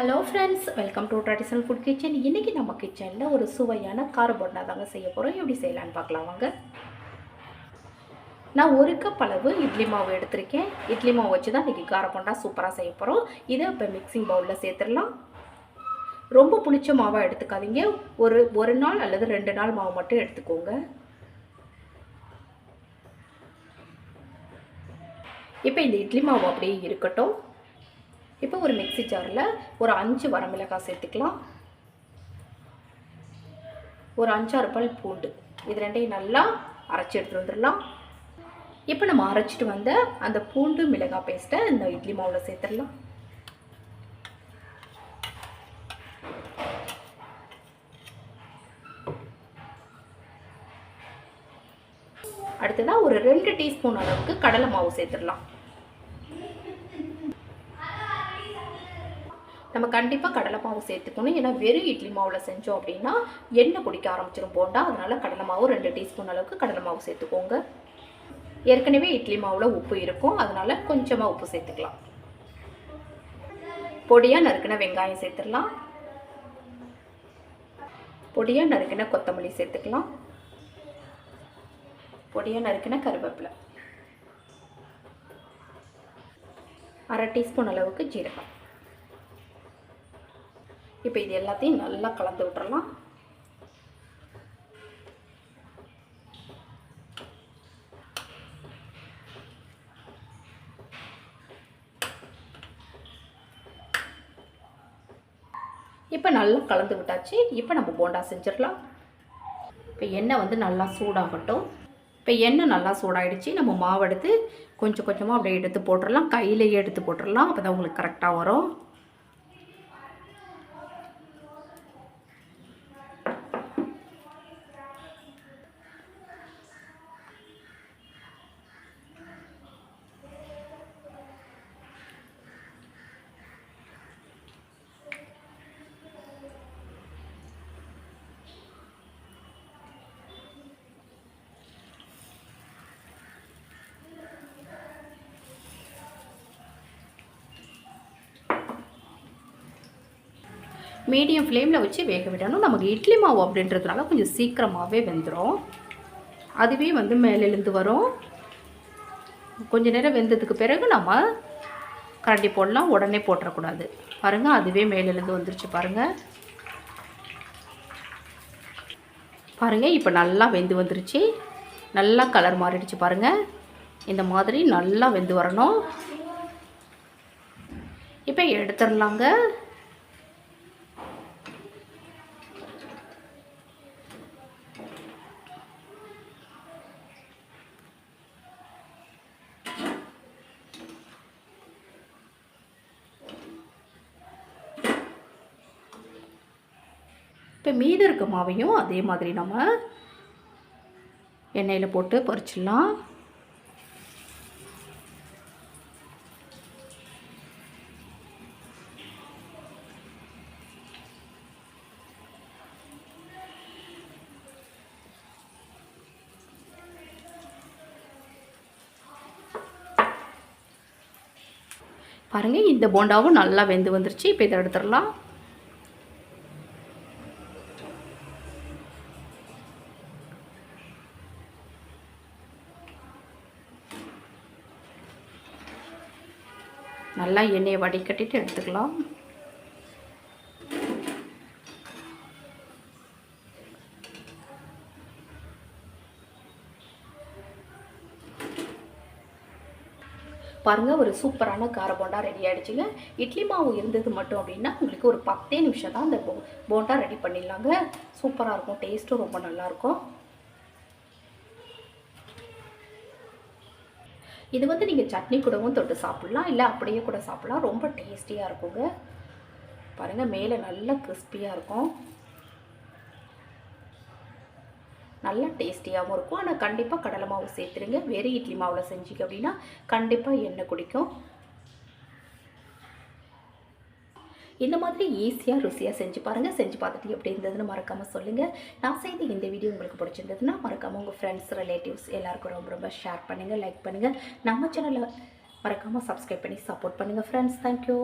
Hello friends welcome to traditional food kitchen இன்றைக்கி நம்ம கிச்சனில் ஒரு சுவையான கார போண்டா தாங்க செய்ய போகிறோம் எப்படி செய்யலான்னு பார்க்கலாம் வாங்க. நான் ஒரு கப் அளவு இட்லி மாவு எடுத்திருக்கேன். இட்லி மாவு வச்சு தான் இன்றைக்கி கார போண்டா சூப்பராக செய்ய போகிறோம் இதை இப்போ மிக்சிங் பவுலில் சேர்த்துடலாம். ரொம்ப புளிச்ச மாவாக எடுத்துக்காதீங்க. ஒரு ஒரு நாள் அல்லது ரெண்டு நாள் மாவு மட்டும் எடுத்துக்கோங்க. இப்போ இந்த இட்லி மாவு அப்படியே இருக்கட்டும். இப்போ ஒரு மிக்ஸி ஜாரில் ஒரு அஞ்சு வரமிளகாய் சேர்த்துக்கலாம். ஒரு அஞ்சாறு பல் பூண்டு. இது ரெண்டையும் நல்லா அரைச்சி எடுத்துகிட்டு வந்துடலாம். இப்போ நம்ம அரைச்சிட்டு வந்த அந்த பூண்டு மிளகாய் பேஸ்ட்டை இந்த இட்லி மாவில் சேர்த்துடலாம். அடுத்ததாக ஒரு ரெண்டு டீஸ்பூன் அளவுக்கு கடலை மாவு சேர்த்துடலாம். நம்ம கண்டிப்பாக கடலை மாவு சேர்த்துக்கணும். ஏன்னா வெறும் இட்லி மாவில் செஞ்சோம் அப்படின்னா எண்ணெய் குடிக்க ஆரம்பிச்சிடும் போண்டா. அதனால் கடலை மாவு ரெண்டு டீஸ்பூன் அளவுக்கு கடலை மாவு சேர்த்துக்கோங்க. ஏற்கனவே இட்லி மாவில் உப்பு இருக்கும். அதனால் கொஞ்சமாக உப்பு சேர்த்துக்கலாம். பொடியாக நறுக்கின வெங்காயம் சேர்த்துடலாம். பொடியாக நறுக்கின கொத்தமல்லி சேர்த்துக்கலாம். பொடியாக நறுக்கின கருவேப்பிலை. அரை டீஸ்பூன் அளவுக்கு ஜீரகம். இப்போ இது எல்லாத்தையும் நல்லா கலந்து விட்டுறலாம். இப்போ நல்லா கலந்து விட்டாச்சு. இப்போ நம்ம போண்டா செஞ்சிடலாம். இப்போ எண்ணெய் வந்து நல்லா சூடாகட்டும். இப்போ எண்ணெய் நல்லா சூடாயிடுச்சு. நம்ம மாவு எடுத்து கொஞ்சம் கொஞ்சமாக அப்படியே எடுத்து போட்டுடலாம். கையிலேயே எடுத்து போட்டுடலாம். அப்போ தான் உங்களுக்கு கரெக்டாக வரும். மீடியம் ஃப்ளேமில் வச்சு வேக விடணும். நமக்கு இட்லி மாவு அப்படின்றதுனால கொஞ்சம் சீக்கிரமாகவே வெந்துடும் அதுவே வந்து மேலெழுந்து வரும். கொஞ்ச நேரம் வெந்ததுக்கு பிறகு நம்ம கரண்டி போடலாம். உடனே போட்டுறக்கூடாது. பாருங்கள் அதுவே மேலெழுந்து வந்துருச்சு பாருங்கள் பாருங்கள் இப்போ நல்லா வெந்து வந்துருச்சு. நல்லா கலர் மாறிடுச்சு பாருங்கள் இந்த மாதிரி நல்லா வெந்து வரணும். இப்போ எடுத்துடலாங்க. இப்போ மீதி இருக்க மாவையும் அதே மாதிரி நம்ம எண்ணெயில் போட்டு பொரிச்சிடலாம். பாருங்கள் இந்த போண்டாவும் நல்லா வெந்து வந்துருச்சு. இப்போ இதை எடுத்துடலாம். நல்லா எண்ணெயை வடிகட்டிட்டு எடுத்துக்கலாம். பாருங்கள் ஒரு சூப்பரான கார போண்டா ரெடி ஆகிடுச்சுங்க இட்லி மாவு இருந்தது மட்டும் அப்படின்னா உங்களுக்கு ஒரு பத்தே நிமிஷம் தான் அந்த போண்டா ரெடி பண்ணிடலாங்க. சூப்பராக இருக்கும் டேஸ்ட்டும் ரொம்ப நல்லாயிருக்கும். இது வந்து நீங்கள் சட்னி கூடவும் தொட்டு சாப்பிட்லாம் இல்லை அப்படியே கூட சாப்பிட்லாம். ரொம்ப டேஸ்டியாக இருக்குங்க. பாருங்கள் மேலே நல்லா கிறிஸ்பியாக இருக்கும். நல்லா டேஸ்டியாகவும் இருக்கும். ஆனால் கண்டிப்பாக கடலை மாவு சேர்த்துருங்க. வெறும் இட்லி மாவில் செஞ்சிக்க அப்படின்னா கண்டிப்பாக எண்ணெய் குடிக்கும். இந்த மாதிரி ஈஸியாக ருசியாக செஞ்சு பாருங்கள் செஞ்சு பார்த்துட்டு எப்படி இருந்ததுன்னு மறக்காமல் சொல்லுங்கள் நான் செய்த இந்த வீடியோ உங்களுக்கு பிடிச்சிருந்ததுன்னா மறக்காமல் உங்கள் ஃப்ரெண்ட்ஸ் ரிலேட்டிவ்ஸ் எல்லாருக்கும் ரொம்ப ரொம்ப ஷேர் பண்ணுங்கள் லைக் பண்ணுங்கள் நம்ம சேனலை மறக்காமல் சப்ஸ்கிரைப் பண்ணி சப்போர்ட் பண்ணுங்கள் ஃப்ரெண்ட்ஸ் தேங்க்யூ